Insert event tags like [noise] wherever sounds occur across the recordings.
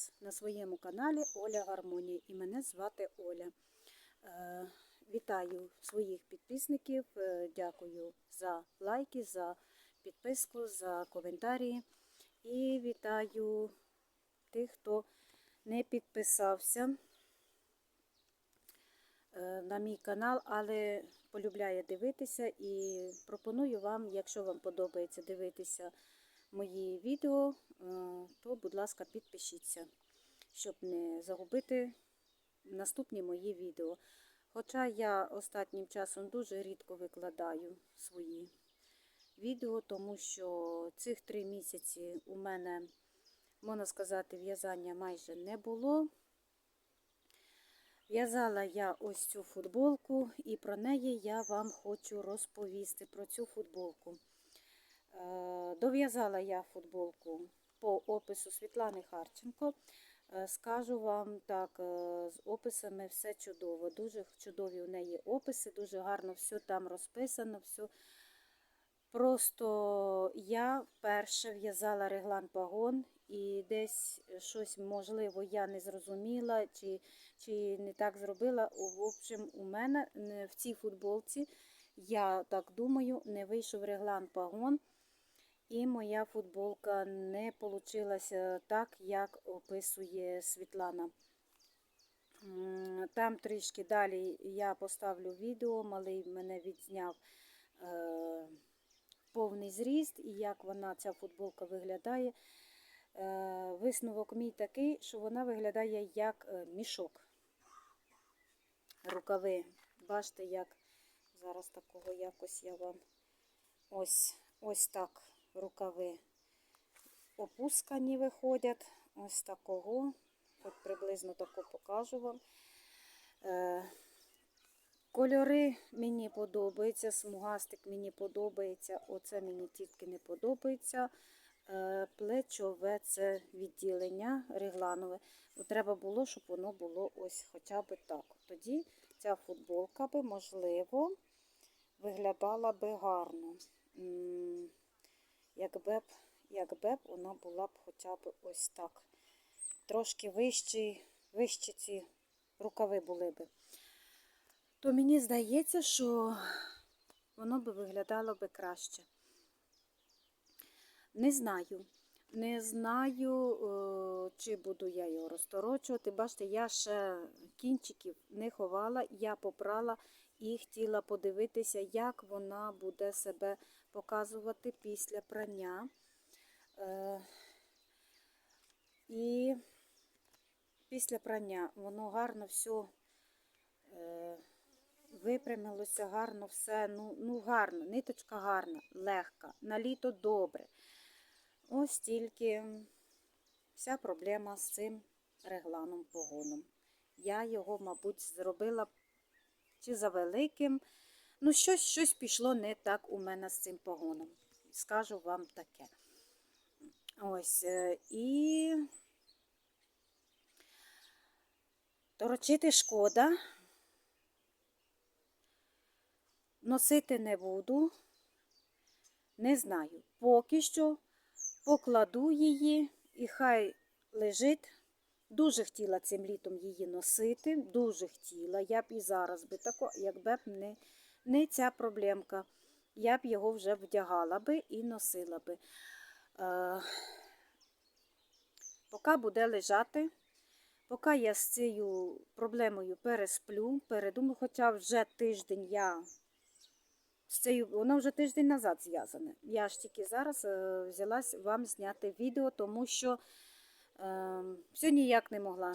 вас на своєму каналі Оля Гармонія і мене звати Оля. Е, Вітаю своїх підписників, е, дякую за лайки, за підписку, за коментарі. І вітаю тих, хто не підписався е, на мій канал, але полюбляє дивитися і пропоную вам, якщо вам подобається дивитися мої відео, е, то, будь ласка, підпишіться, щоб не загубити наступні мої відео. Хоча я останнім часом дуже рідко викладаю свої відео, тому що цих три місяці у мене, можна сказати, в'язання майже не було. В'язала я ось цю футболку, і про неї я вам хочу розповісти про цю футболку. Е, Дов'язала я футболку по опису Світлани Харченко. Е, Скажу вам так, е, з описами все чудово. Дуже чудові у неї описи, дуже гарно все там розписано. все. Просто я вперше в'язала реглан пагон і десь щось, можливо, я не зрозуміла чи, чи не так зробила. В общем, у мене в цій футболці, я так думаю, не вийшов реглан пагон. І моя футболка не вийшла так, як описує Світлана. Там трішки далі я поставлю відео, малий мене відзняв е, повний зріст і як вона, ця футболка виглядає. Е, висновок мій такий, що вона виглядає як е, мішок. Рукави. Бачите, як зараз такого якось я вам ось, ось так рукави опускані виходять. Ось такого. От приблизно тако покажу вам. Е, Кольори мені подобаються, смугастик мені подобається, оце мені тільки не подобається. Е, Плечове це відділення регланове. От Треба було, щоб воно було ось хоча б так. Тоді ця футболка би, можливо, виглядала би гарно. Якби б, якби б вона була б хоча б ось так. Трошки вищі, вищі ці рукави були би то мені здається, що воно би виглядало би краще. Не знаю. Не знаю, е, чи буду я його розторочувати. Бачите, я ще кінчиків не ховала, я попрала і хотіла подивитися, як вона буде себе показувати після прання. Е, І після прання воно гарно все випрямилося гарно все. Ну, ну гарно, ниточка гарна, легка, на літо добре. Ось тільки вся проблема з цим регланом погоном. Я його, мабуть, зробила чи за великим. Ну, щось, щось пішло не так у мене з цим погоном. Скажу вам таке. Ось. е, І торочити шкода. Носити не буду. Не знаю. Поки що покладу її і хай лежить. Дуже хотіла цим літом її носити, дуже хотіла. Я б і зараз би тако, якби б не, не ця проблемка, я б його вже вдягала би і носила би. Е, поки буде лежати, поки я з цією проблемою пересплю, передумаю, хоча вже тиждень я з цією, воно вже тиждень назад зв'язане. Я ж тільки зараз е, взялась вам зняти відео, тому що е, все ніяк не могла.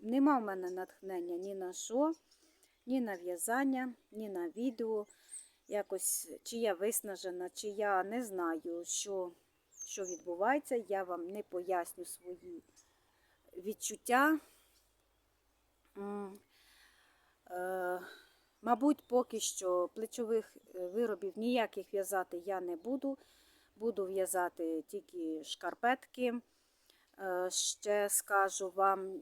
Нема в мене натхнення ні на що, ні на в'язання, ні на відео. Якось чи я виснажена, чи я не знаю, що, що відбувається. Я вам не поясню свої відчуття. Е, Мабуть, поки що плечових е, виробів ніяких в'язати я не буду. Буду в'язати тільки шкарпетки. Е, Ще скажу вам,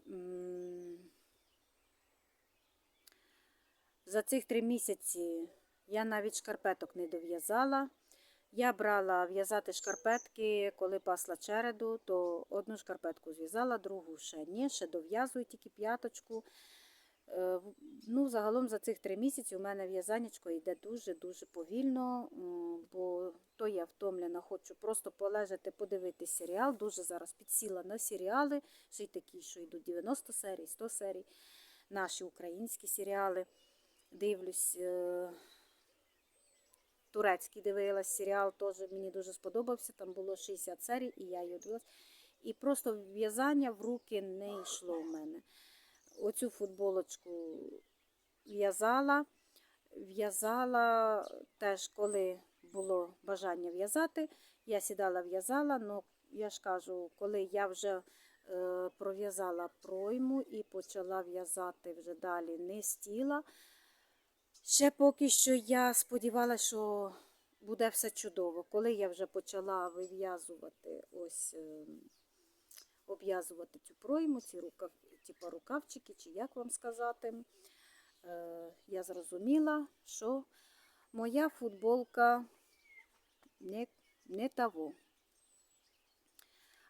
за цих три місяці я навіть шкарпеток не дов'язала. Я брала в'язати шкарпетки, коли пасла череду, то одну шкарпетку зв'язала, другу ще ні, ще дов'язую тільки п'яточку. Е, Ну, загалом за цих три місяці у мене в'язанечко йде дуже-дуже повільно, бо то я втомлена, хочу просто полежати, подивитись серіал. Дуже зараз підсіла на серіали, ще й такі, що йдуть 90 серій, 100 серій, наші українські серіали. Дивлюсь. е, Турецький дивилась серіал, теж мені дуже сподобався. Там було 60 серій, і я його дивилась. І просто в'язання в руки не йшло в мене. Оцю футболочку в'язала. В'язала теж, коли було бажання в'язати. Я сідала, в'язала, але я ж кажу, коли я вже е, пров'язала пройму і почала в'язати вже далі не стіла. Ще поки що я сподівалася, що буде все чудово. Коли я вже почала вив'язувати ось е, обв'язувати цю пройму, ці рукав, типу рукавчики, чи як вам сказати, е, я зрозуміла, що моя футболка не, не того.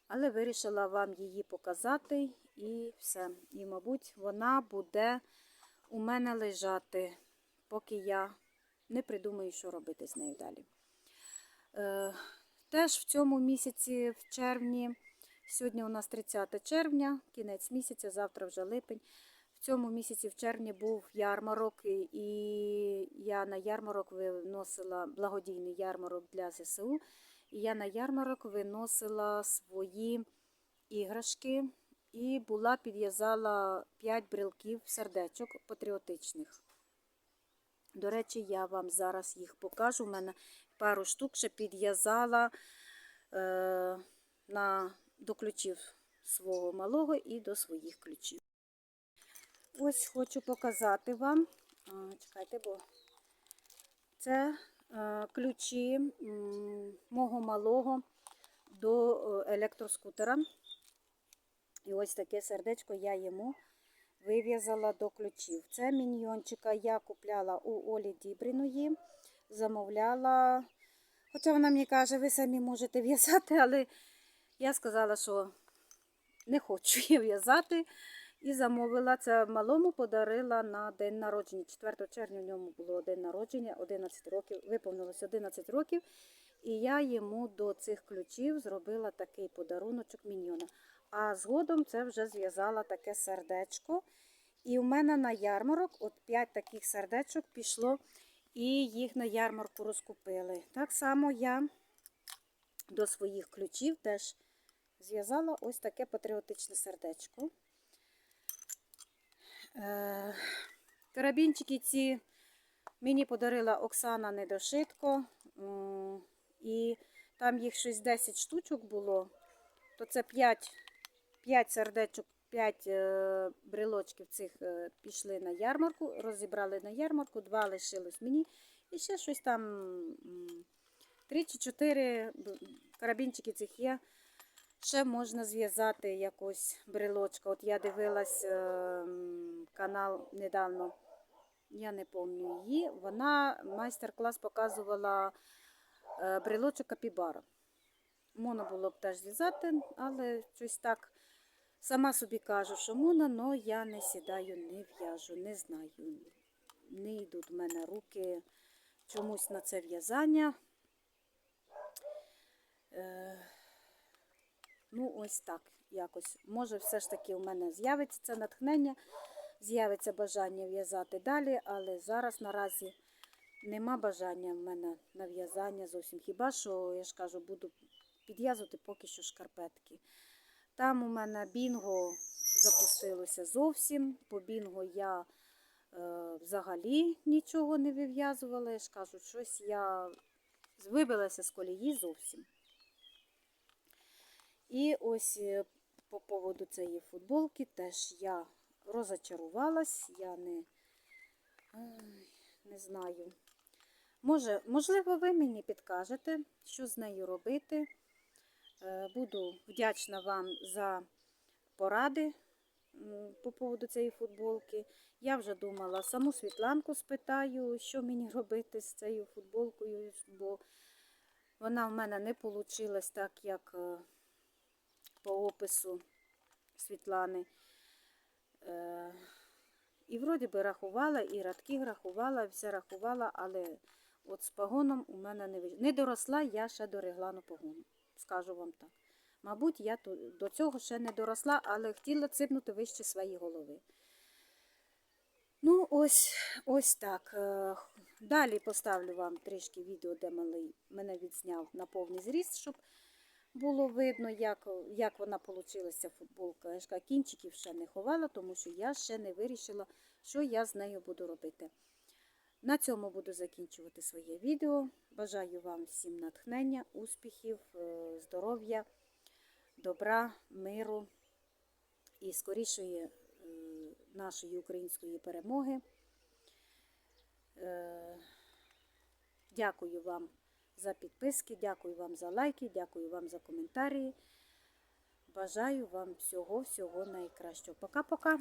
Але вирішила вам її показати і все. І, мабуть, вона буде у мене лежати, поки я не придумаю, що робити з нею далі. Е, теж в цьому місяці, в червні, сьогодні у нас 30 червня, кінець місяця, завтра вже липень. В цьому місяці в червні був ярмарок, і- я на ярмарок виносила благодійний ярмарок для ЗСУ. І я на ярмарок виносила свої іграшки і була підв'язала 5 брелків сердечок патріотичних. До речі, я вам зараз їх покажу. У мене пару штук ще підв'язала е, на, до ключів свого малого і до своїх ключів. Ось хочу показати вам. Чекайте, бо це е, ключі мого малого до е, електроскутера. І ось таке сердечко я йому вив'язала до ключів. Це міньйончика я купляла у Олі Дібриної, замовляла. Хоча вона мені каже, ви самі можете в'язати, але я сказала, що не хочу я в'язати. І замовила це малому, подарила на день народження. 4 червня в ньому було день народження, 11 років, виповнилось 11 років. І я йому до цих ключів зробила такий подаруночок міньйона. А згодом це вже зв'язала таке сердечко. І в мене на ярмарок от 5 таких сердечок пішло, і їх на ярмарку розкупили. Так само я до своїх ключів теж зв'язала ось таке патріотичне сердечко. Е, Карабінчики ці мені подарила Оксана Недошитко. І там їх щось 10 штучок було. То це 5, 5 сердечок, 5 е, брелочків цих е, пішли на ярмарку, розібрали на ярмарку, два лишилось мені. І ще щось там 3 чи 4 карабінчики цих є. Ще можна зв'язати якось брелочка. От я дивилась е, канал недавно, я не пам'ятаю її. Вона майстер-клас показувала брелочок капібара. Можна було б теж зв'язати, але щось так сама собі кажу, що можна, але я не сідаю, не в'яжу, не знаю. Не йдуть в мене руки чомусь на це в'язання. Е, Ну, ось так якось. Може, все ж таки у мене з'явиться це натхнення, з'явиться бажання в'язати далі, але зараз наразі нема бажання в мене на в'язання зовсім. Хіба що, я ж кажу, буду підв'язувати поки що шкарпетки. Там у мене бінго запустилося зовсім. По бінго я е, взагалі нічого не вив'язувала. Я ж кажу, щось я вибилася з колії зовсім. І ось е, по поводу цієї футболки теж я розочарувалась, я не, не знаю. Може, можливо, ви мені підкажете, що з нею робити. Е, Буду вдячна вам за поради по поводу цієї футболки. Я вже думала, саму Світланку спитаю, що мені [laughs] робити з цією футболкою, бо Вона в мене не вийшла так, як е, по опису Світлани. Е, І вроді би рахувала, і радки рахувала, і все рахувала, але от з погоном у мене не вийшло. Не доросла я ще до реглану погону, скажу вам так. Мабуть, я до цього ще не доросла, але хотіла ципнути вище свої голови. Ну, ось, ось так. Е, Далі поставлю вам трішки відео, де малий мене відзняв на повний зріст, щоб було видно, як, як вона получилася футболка. Я ж кінчиків ще не ховала, тому що я ще не вирішила, що я з нею буду робити. На цьому буду закінчувати своє відео. Бажаю вам всім натхнення, успіхів, е, здоров'я, добра, миру і скорішої е, нашої української перемоги. Е, Дякую вам за підписки, дякую вам за лайки, дякую вам за коментарі. Бажаю вам всього-всього найкращого. Пока-пока.